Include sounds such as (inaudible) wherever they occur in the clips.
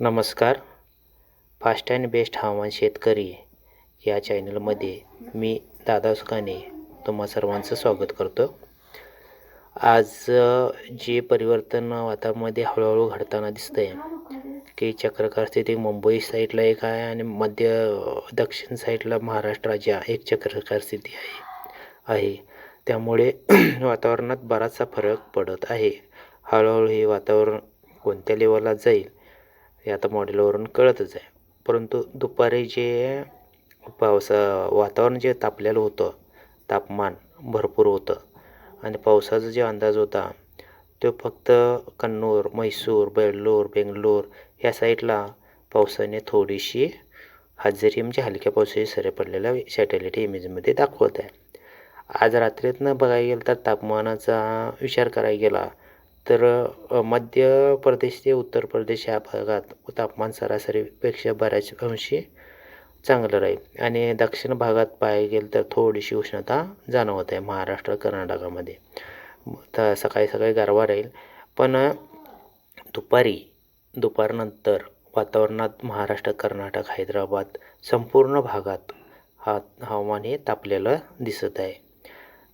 नमस्कार. Fast and best हवामान शेतकरी या चॅनलमध्ये मी दादा सुकाने तुम्हा सर्वांचं स्वागत करतो. आज जे परिवर्तन वातावरणामध्ये हळूहळू घडताना दिसतंय की चक्रकार स्थिती मुंबई साईडला एक आहे आणि मध्य दक्षिण साईडला महाराष्ट्र राज्य एक चक्रकार स्थिती आहे आहे. त्यामुळे (clears throat) वातावरणात बराचसा फरक पडत आहे. हळूहळू हे वातावरण कोणत्या लेवलला जाईल हे आता मॉडेलवरून कळतच आहे. परंतु दुपारी जे पावसा वातावरण जे तापलेलं होतं तापमान भरपूर होतं. आणि पावसाचा जे अंदाज होता तो फक्त कन्नूर म्हैसूर बेल्लोर बेंगलोर या साईडला पावसाने थोडीशी हजेरी म्हणजे हलक्या पावसाची सरे पडलेल्या सॅटेलाईट इमेजमध्ये दाखवत आहे. आज रात्रीतनं बघायला गेलं तर तापमानाचा विचार करायला गेला तर मध्य प्रदेश ते उत्तर प्रदेश या भागात तापमान सरासरीपेक्षा बऱ्याच अंशी चांगलं राहील. आणि दक्षिण भागात पाहायला गेलं तर थोडीशी उष्णता जाणवत आहे महाराष्ट्र कर्नाटकामध्ये. तर सकाळी सकाळी गारवा राहील. पण दुपारी दुपारनंतर वातावरणात महाराष्ट्र कर्नाटक हैदराबाद संपूर्ण भागात हा हवामान हे तापलेलं दिसत आहे.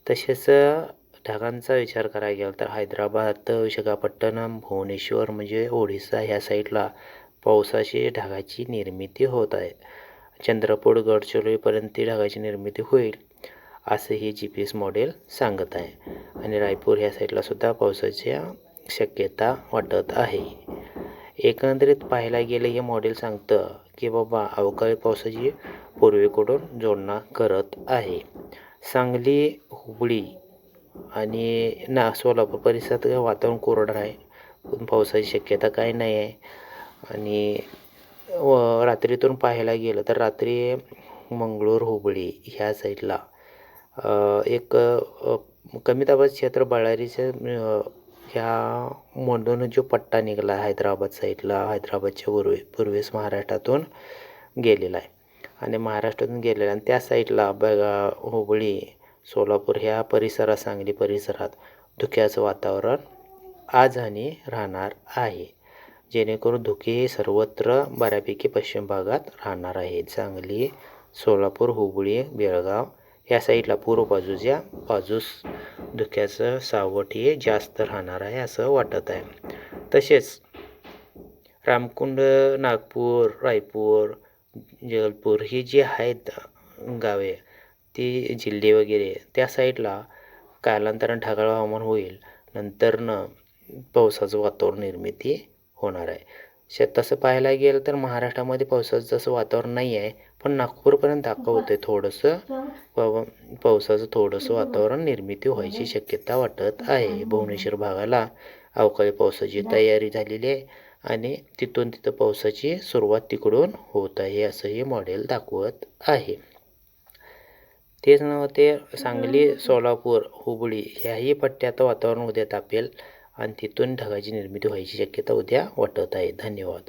तसेच ढागांचा विचार करायला गेला तर हैदराबाद विशाखापट्टणम भुवनेश्वर म्हणजे ओडिसा ह्या साईडला पावसाची ढगाची निर्मिती होत आहे. चंद्रपूर गडचिरोलीपर्यंत ती ढगाची निर्मिती होईल असं हे जी पी एस मॉडेल सांगत आहे. आणि रायपूर ह्या साईडलासुद्धा पावसाच्या शक्यता वाटत आहे. एकंदरीत पाहायला गेलं हे मॉडेल सांगतं की बाबा अवकाळी पावसाची पूर्वेकडून जोडणा करत आहे. सांगली हुबळी आणि ना सोलापूर परिसरात वातावरण कोरडं आहे. पण पावसाची शक्यता काही नाही आहे. आणि व रात्रीतून पाहायला गेलं तर रात्री मंगळूर हुबळी ह्या साईडला एक कमी दाबाचं क्षेत्र बळारीच्या ह्या मधून जो पट्टा निघाला हैदराबाद साईडला हैदराबादच्या पूर्वे पूर्वेस महाराष्ट्रातून गेलेला आहे. आणि महाराष्ट्रातून गेलेला आणि त्या साईडला बघा हुबळी सोलापूर ह्या परिसरात सांगली परिसरात धुक्याचं वातावरण आज आणि राहणार आहे. जेणेकरून धुके हे सर्वत्र बऱ्यापैकी पश्चिम भागात राहणार आहेत. सांगली सोलापूर हुबळी बेळगाव या साईडला पूर्व बाजूच्या बाजूस धुक्याचं सावट हे जास्त राहणार आहे असं वाटत आहे. तसेच रामकुंड नागपूर रायपूर जबलपूर ही जी आहेत गावे ती जिल्हे वगैरे त्या साईडला कालांतरानं ढगाळ हवामान होईल. नंतरनं पावसाचं वातावरण निर्मिती होणार आहे. श तसं पाहायला गेलं तर महाराष्ट्रामध्ये पावसाचं जसं वातावरण नाही आहे पण नागपूरपर्यंत दाखवतं आहे थोडंसं. पाव पावसाचं थोडंसं वातावरण निर्मिती व्हायची शक्यता वाटत आहे. भुवनेश्वर भागाला अवकाळी पावसाची तयारी झालेली आहे आणि तिथून तिथं पावसाची सुरुवात तिकडून होत आहे असं हे मॉडेल दाखवत आहे. तेच नव्हते सांगली सोलापूर हुबळी. ह्याही पट्ट्यात वातावरण उद्या तापेल आणि तिथून ढगाची निर्मिती व्हायची शक्यता उद्या वाटत आहे. धन्यवाद.